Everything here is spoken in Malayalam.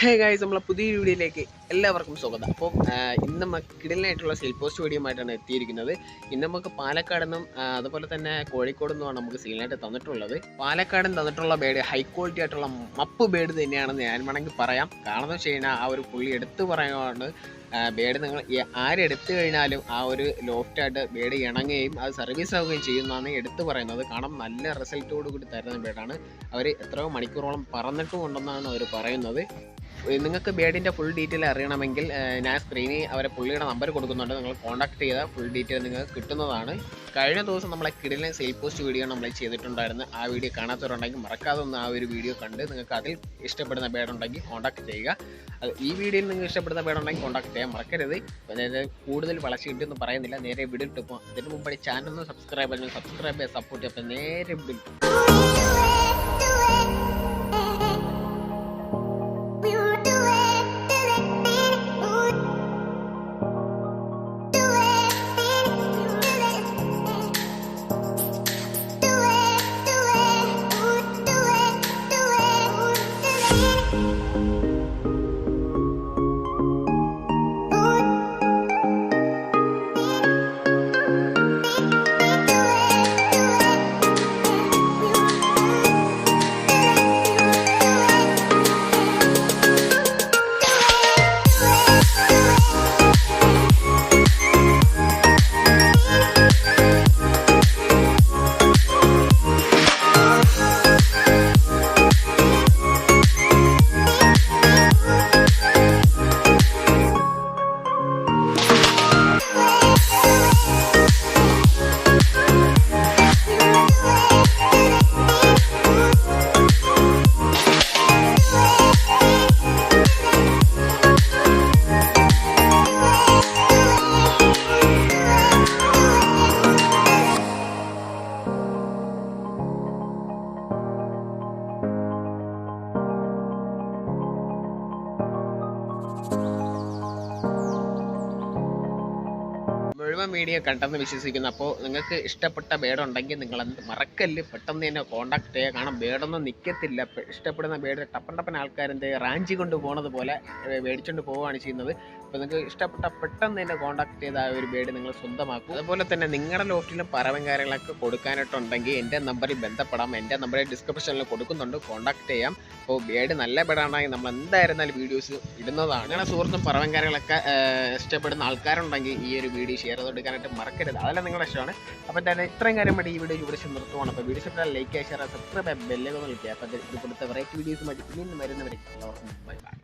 ഹേ ഗായ്സ് നമ്മളെ പുതിയ വീഡിയോയിലേക്ക് എല്ലാവർക്കും സ്വാഗതം. അപ്പോൾ ഇന്ന് നമ്മൾ കിടലിനായിട്ടുള്ള സെയിൽ പോസ്റ്റ് വീഡിയോ ആയിട്ടാണ് എത്തിയിരിക്കുന്നത്. ഇന്ന് നമുക്ക് പാലക്കാട് നിന്നും അതുപോലെ തന്നെ കോഴിക്കോട് നിന്നുമാണ് നമുക്ക് സെയിലായിട്ട് തന്നിട്ടുള്ളത്. പാലക്കാടും തന്നിട്ടുള്ള ബേഡ് ഹൈ ക്വാളിറ്റി ആയിട്ടുള്ള മപ്പ് ബേഡ് തന്നെയാണെന്ന് ഞാൻ വേണമെങ്കിൽ പറയാം. കാരണം വെച്ച് ആ ഒരു പുള്ളി എടുത്തു പറയുകയാണ് ബേഡ് നിങ്ങൾ ആരെടുത്തു കഴിഞ്ഞാലും ആ ഒരു ലോഫ്റ്റായിട്ട് ബേഡ് ഇണങ്ങുകയും അത് സർവീസ് ആവുകയും ചെയ്യുന്നതാണ് എടുത്തു പറയുന്നത്. കാരണം നല്ല റിസൾട്ടോട് കൂടി തരുന്ന ബേഡാണ്. അവർ എത്രയോ മണിക്കൂറോളം പറന്നിട്ടും ഉണ്ടെന്നാണ് അവർ പറയുന്നത്. നിങ്ങൾക്ക് ബേഡിന്റെ ഫുൾ ഡീറ്റെയിൽ അറിയണമെങ്കിൽ ഞാൻ സ്ക്രീനിൽ അവരെ പുള്ളിയുടെ നമ്പർ കൊടുക്കുന്നുണ്ട്. നിങ്ങൾ കോൺടാക്ട് ചെയ്താൽ ഫുൾ ഡീറ്റെയിൽ നിങ്ങൾക്ക് കിട്ടുന്നതാണ്. കഴിഞ്ഞ ദിവസം നമ്മളെ കിടിലൻ സെയിൽ പോസ്റ്റ് വീഡിയോ നമ്മൾ ചെയ്തിട്ടുണ്ടായിരുന്നു ആ വീഡിയോ കാണാത്തവരുണ്ടെങ്കിൽ മറക്കാതെ ഒന്ന് ആ ഒരു വീഡിയോ കണ്ട് നിങ്ങൾക്ക് അതിൽ ഇഷ്ടപ്പെടുന്ന ബേഡുണ്ടെങ്കിൽ കോൺടാക്ട് ചെയ്യുക. ഈ വീഡിയോയിൽ നിങ്ങൾക്ക് ഇഷ്ടപ്പെടുന്ന ബേഡുണ്ടെങ്കിൽ കോൺടാക്ട് ചെയ്യാൻ മറക്കരുത്. അതായത് കൂടുതൽ വളച്ചിട്ടൊന്നും പറയുന്നില്ല. നേരെ വീഡിയോ ഇട്ട് പോകാം അതിന് മുമ്പ് ചാനൽ ഒന്ന് സബ്സ്ക്രൈബ് ചെയ്യുന്നത് സബ്സ്ക്രൈബ് ചെയ്യാൻ സപ്പോർട്ട് ചെയ്യാം. നേരെ വീഡിയോ മുഴുവൻ വീഡിയോ കണ്ടെന്ന് വിശ്വസിക്കുന്നു. അപ്പോൾ നിങ്ങൾക്ക് ഇഷ്ടപ്പെട്ട ബേഡ് ഉണ്ടെങ്കിൽ നിങ്ങൾ എന്ത് മറക്കല്ല്? പെട്ടെന്ന് തന്നെ കോൺടാക്ട് ചെയ്യുക. കാരണം ബേഡൊന്നും നിൽക്കത്തില്ല ഇഷ്ടപ്പെടുന്ന ബേഡ് ടപ്പൻ ടപ്പൻ ആൾക്കാരെന്ത് റാഞ്ചി കൊണ്ട് പോകുന്നത് പോലെ മേടിച്ചുകൊണ്ട് പോവുകയാണ് ചെയ്യുന്നത്. അപ്പോൾ നിങ്ങൾക്ക് ഇഷ്ടപ്പെട്ട പെട്ടെന്ന് തന്നെ കോൺടാക്ട് ചെയ്ത ആ ഒരു ബേഡ് നിങ്ങൾ സ്വന്തമാക്കും അതുപോലെ തന്നെ നിങ്ങളുടെ ലോഫ്റ്റിലും പറവും കാര്യങ്ങളൊക്കെ കൊടുക്കാനായിട്ടുണ്ടെങ്കിൽ എന്റെ നമ്പറിൽ ബന്ധപ്പെടാം. എന്റെ നമ്പറിൽ ഡിസ്ക്രിപ്ഷനിൽ കൊടുക്കുന്നുണ്ട്. കോൺടാക്ട് ചെയ്യാം. അപ്പോൾ ബേഡ് നല്ല ബേഡാണെങ്കിൽ നമ്മൾ എന്തായിരുന്നാലും വീഡിയോസ് ഇടുന്നതാണ്. അങ്ങനെ സുഹൃത്തും പറവൻ കാര്യങ്ങളൊക്കെ ഇഷ്ടപ്പെടുന്ന ആൾക്കാരുണ്ടെങ്കിൽ ഈ ഒരു വീഡിയോ ഷെയർ ചെയ്ത് കൊടുക്കാനായിട്ട് മറക്കരുത്. അതെല്ലാം നിങ്ങളുടെ ഇഷ്ടമാണ്. അപ്പോൾ തന്നെ ഇത്രയും കാര്യം വേണ്ടി ഈ വീഡിയോ ഇവിടെ നിർത്തുവാണ്. അപ്പോൾ വീഡിയോ ഇഷ്ടപ്പെട്ടാൽ ലൈക്ക് ഷെയർ സബ്സ്ക്രൈബ് ബെല്ലേക്ക് വിളിക്കുക അപ്പോൾ ഇത് ഇതുപോലത്തെ വെറൈറ്റി വീഡിയോസുമായിട്ട് ഇനിയും വരുന്നവരെ എല്ലാവർക്കും